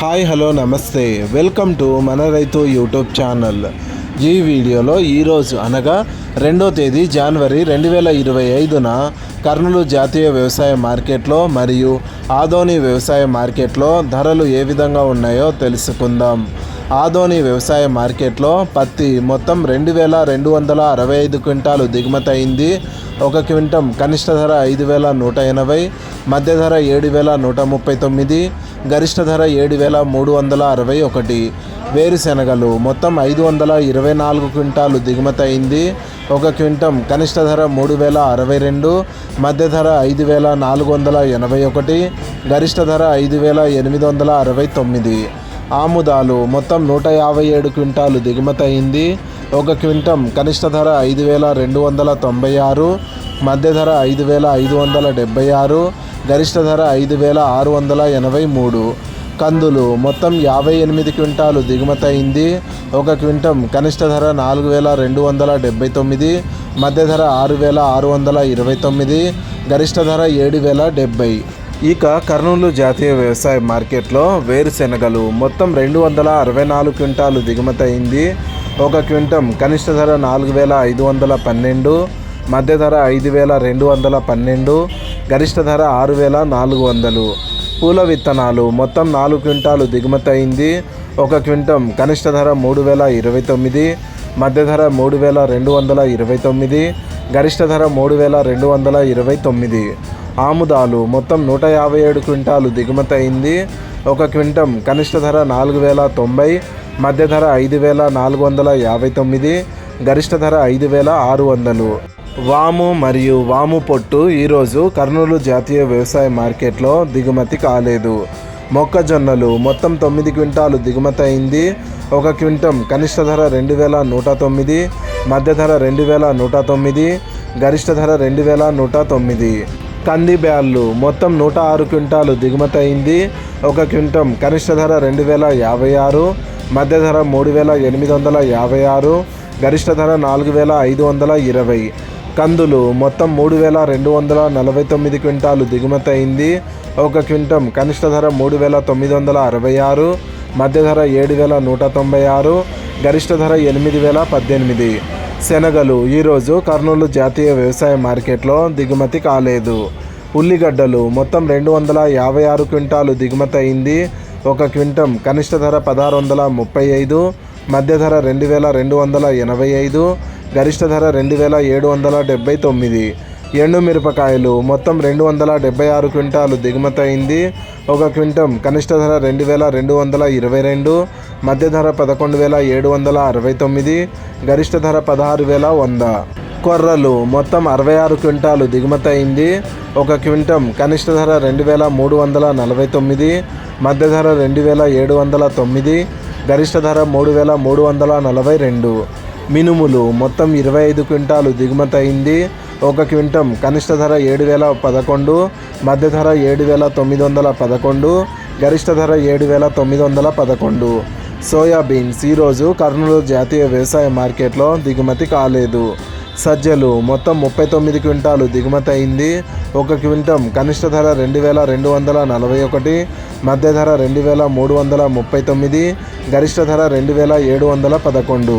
Hi hello నమస్తే. Welcome to మన రైతు యూట్యూబ్ ఛానల్. ఈ వీడియోలో ఈరోజు అనగా రెండో తేదీ జనవరి రెండు వేల ఇరవై ఐదున కర్నూలు జాతీయ వ్యవసాయ మార్కెట్లో మరియు ఆదోని వ్యవసాయ మార్కెట్లో ధరలు ఏ విధంగా ఉన్నాయో తెలుసుకుందాం. ఆదోని వ్యవసాయ మార్కెట్లో పత్తి మొత్తం రెండు వేల రెండు వందల అరవై ఐదు క్వింటాలు దిగుమతి అయింది. ఒక క్వింటం కనిష్ట ధర ఐదు వేల నూట ఎనభై మధ్య ధర ఏడు వేల నూట ముప్పై తొమ్మిది గరిష్ట ధర ఏడు వేల మూడు వందల అరవై ఒకటి. వేరుశెనగలు మొత్తం ఐదు వందల ఇరవై నాలుగు క్వింటాలు దిగుమతి అయింది. ఒక క్వింటం కనిష్ట ధర మూడు వేల అరవై రెండు మధ్య ధర ఐదు వేల నాలుగు వందల ఎనభై ఒకటి గరిష్ట ధర ఐదు వేల ఎనిమిది వందల అరవై తొమ్మిది. ఆముదాలు మొత్తం నూట యాభై ఏడు క్వింటాలు దిగుమతయింది ఒక క్వింటం కనిష్ట ధర ఐదు వేల రెండు వందల తొంభై ఆరు మధ్య ధర ఐదు వేల ఐదు వందల డెబ్బై ఆరు గరిష్ట ధర ఐదు వేల ఆరు వందల ఎనభై మూడు. కందులు మొత్తం యాభై ఎనిమిది క్వింటాలు దిగుమతయింది ఒక క్వింటం కనిష్ట ధర నాలుగు వేల రెండు వందల డెబ్బై తొమ్మిది మధ్య ధర ఆరు వేల ఆరు వందల ఇరవై తొమ్మిది గరిష్ట ధర ఏడు వేల డెబ్బై. ఇక కర్నూలు జాతీయ వ్యవసాయ మార్కెట్లో వేరుశెనగలు మొత్తం రెండు వందల అరవై నాలుగు క్వింటాలు దిగుమతి అయింది. ఒక క్వింటం కనిష్ట ధర నాలుగు వేల ఐదు వందల పన్నెండు మధ్య ధర ఐదు వేల రెండు వందల పన్నెండు గరిష్ట ధర ఆరు వేల నాలుగు వందలు. పూల విత్తనాలు మొత్తం నాలుగు క్వింటాలు దిగుమతి అయింది. ఒక క్వింటం కనిష్ట ధర మూడు వేల ఇరవై తొమ్మిది మధ్య ధర మూడు వేల రెండు వందల ఇరవై తొమ్మిది గరిష్ట ధర మూడు వేల రెండు వందల ఇరవై తొమ్మిది. ఆముదాలు. మొత్తం నూట యాభై ఏడు క్వింటాలు దిగుమతి అయింది. ఒక క్వింటం కనిష్ట ధర నాలుగు వేల తొంభై మధ్య ధర ఐదు వేల నాలుగు వందల యాభై తొమ్మిది గరిష్ట ధర ఐదు వేల ఆరు వందలు. వాము మరియు వాము పొట్టు ఈరోజు కర్నూలు జాతీయ వ్యవసాయ మార్కెట్లో దిగుమతి కాలేదు. మొక్కజొన్నలు మొత్తం తొమ్మిది క్వింటాలు దిగుమతి అయింది. ఒక క్వింటం కనిష్ట ధర రెండు వేల నూట తొమ్మిది మధ్య ధర రెండు వేల నూట తొమ్మిది గరిష్ట ధర రెండు వేల నూట తొమ్మిది. కంది బ్యాళ్ళు. మొత్తం నూట ఆరు క్వింటాలు దిగుమతి అయింది. ఒక క్వింటం కనిష్ట ధర రెండు వేల యాభై ఆరు మధ్య ధర మూడు వేల ఎనిమిది వందల యాభై ఆరు గరిష్ట ధర నాలుగు వేల ఐదు వందల ఇరవై. కందులు మొత్తం మూడు వేల రెండు వందల నలభై తొమ్మిది క్వింటాలు దిగుమతి అయింది. ఒక క్వింటం కనిష్ట ధర మూడు వేల తొమ్మిది వందల అరవై ఆరు మధ్య ధర ఏడు వేల నూట తొంభై ఆరు గరిష్ట ధర ఎనిమిది వేల పద్దెనిమిది. శనగలు. ఈరోజు కర్నూలు జాతీయ వ్యవసాయ మార్కెట్లో దిగుమతి కాలేదు. ఉల్లిగడ్డలు మొత్తం రెండు వందల యాభై ఆరు క్వింటాలు దిగుమతి అయింది. ఒక క్వింటం కనిష్ట ధర పదహారు వందల ముప్పై ఐదు మధ్య ధర రెండు వేల రెండు వందల ఎనభై ఐదు గరిష్ట ధర రెండు వేల ఏడు వందల డెబ్బై తొమ్మిది. ఎండు మిరపకాయలు మొత్తం రెండు వందల డెబ్బై ఆరు క్వింటాలు దిగుమతి అయింది. ఒక క్వింటం కనిష్ట ధర రెండు వేల రెండు వందల ఇరవై రెండు మధ్య ధర పదకొండు వేల ఏడు వందల అరవై తొమ్మిది గరిష్ట ధర పదహారు వేల వంద. కొర్రలు మొత్తం అరవై ఆరు క్వింటాలు దిగుమతి అయింది. ఒక క్వింటం కనిష్ట ధర రెండు వేల మూడు వందల నలభై తొమ్మిది మధ్య ధర రెండు వేల ఏడు వందల తొమ్మిది గరిష్ట ధర మూడు వేల మూడు వందల నలభై రెండు. మినుములు మొత్తం ఇరవై ఐదు క్వింటాలు దిగుమతి అయింది. ఒక క్వింటం కనిష్ట ధర ఏడు వేల పదకొండు మధ్య ధర ఏడు వేల తొమ్మిది వందల పదకొండు గరిష్ట ధర ఏడు వేల తొమ్మిది వందల పదకొండు. సోయాబీన్స్ ఈరోజు కర్నూలు జాతీయ వ్యవసాయ మార్కెట్లో దిగుమతి కాలేదు. సజ్జలు మొత్తం ముప్పై తొమ్మిది క్వింటాలు దిగుమతి అయింది. ఒక క్వింటం కనిష్ట ధర రెండు వేల రెండు వందల నలభై ఒకటి మధ్య ధర రెండు వేల మూడు వందల ముప్పై తొమ్మిది గరిష్ట ధర రెండు వేల ఏడు వందల పదకొండు.